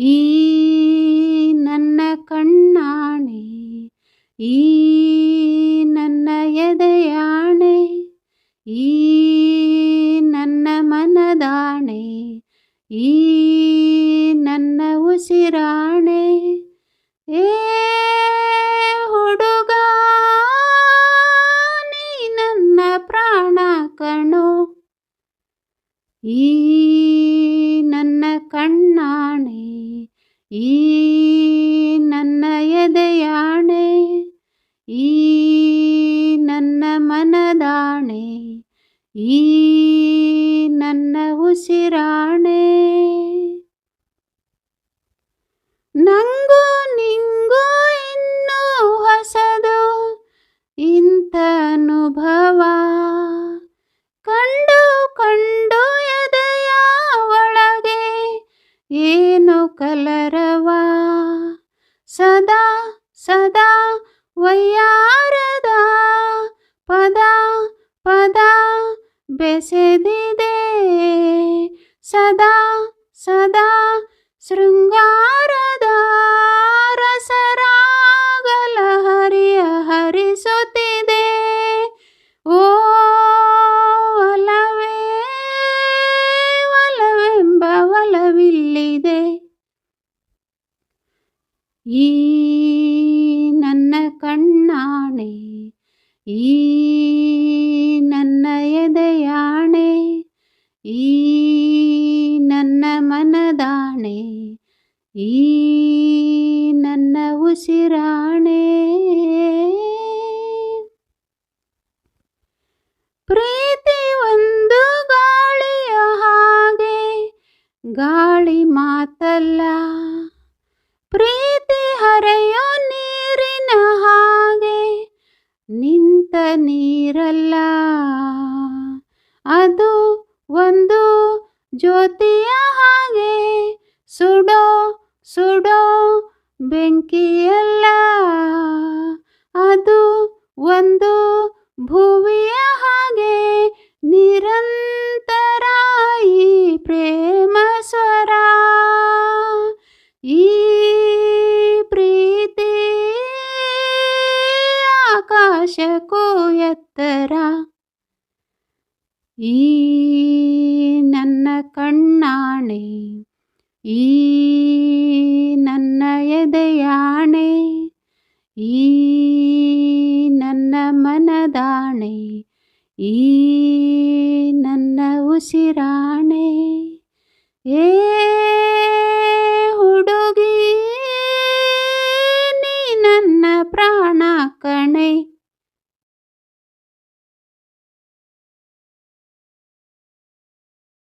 ಈ ನನ್ನ ಕಣ್ಣಾಣೆ, ಈ ನನ್ನ ಎದೆಯಾಣೆ, ಈ ನನ್ನ ಮನದಾಣೆ, ಈ ನನ್ನ ಉಸಿರಾಣೆ. ಏ ಹುಡುಗ, ನೀ ನನ್ನ ಪ್ರಾಣ ಕಣೋ. ಈ ನನ್ನ ಕಣ್ಣಾಣೆ ನನ್ನ ಮನದಾಣೆ, ಈ ನನ್ನ ಉಸಿರಾಣೆ. ನಂಗೂ ನಿಂಗು ಇನ್ನೂ ಹೊಸದು ಇಂಥ ಅನುಭವ ಕಂಡು ಕಂಡು ಎದೆಯ ಒಳಗೆ ಏನು ಕಲರವ. ಸದಾ ಸದಾ ವಯ್ಯಾರದ ಪದ ಪದ ಬೆಸೆದಿದೆ. ಸದಾ ಸದಾ ಶೃಂಗಾರದ ರಸರಾಗಲ ಹರಿಯ ಹರಿಸುತ್ತಿದೆ. ಓ, ಒಲವೇ, ಒಲವೆಂಬ ಒಲವಿಲ್ಲಿದೆ. ಈ ಕಣ್ಣಾಣೆ, ಈ ನನ್ನ ಎದೆಯಾಣೆ, ಈ ನನ್ನ ಮನದಾಣೆ, ಈ ನನ್ನ ಉಸಿರಾಣೆ. ಪ್ರೀತಿ ಒಂದು ಗಾಳಿಯ ಹಾಗೆ, ಗಾಳಿ ಮಾತಲ್ಲ. ಪ್ರೀತಿ ನಿಂತ ನೀರಲ್ಲ. ಅದು ಒಂದು ಜ್ಯೋತಿಯ ಹಾಗೆ. ಸುಡೋ ಸುಡೋ ಬೆಂಕಿಯಲ್ಲ. ಆಕಾಶಕ್ಕೂ ಎತ್ತರ. ಈ ನನ್ನ ಕಣ್ಣಾಣೆ ಈ ನನ್ನ ಎದೆಯಾಣೆ ಈ ನನ್ನ ಮನದಾಣೆ ಈ ನನ್ನ ಉಸಿರಾಣೆ.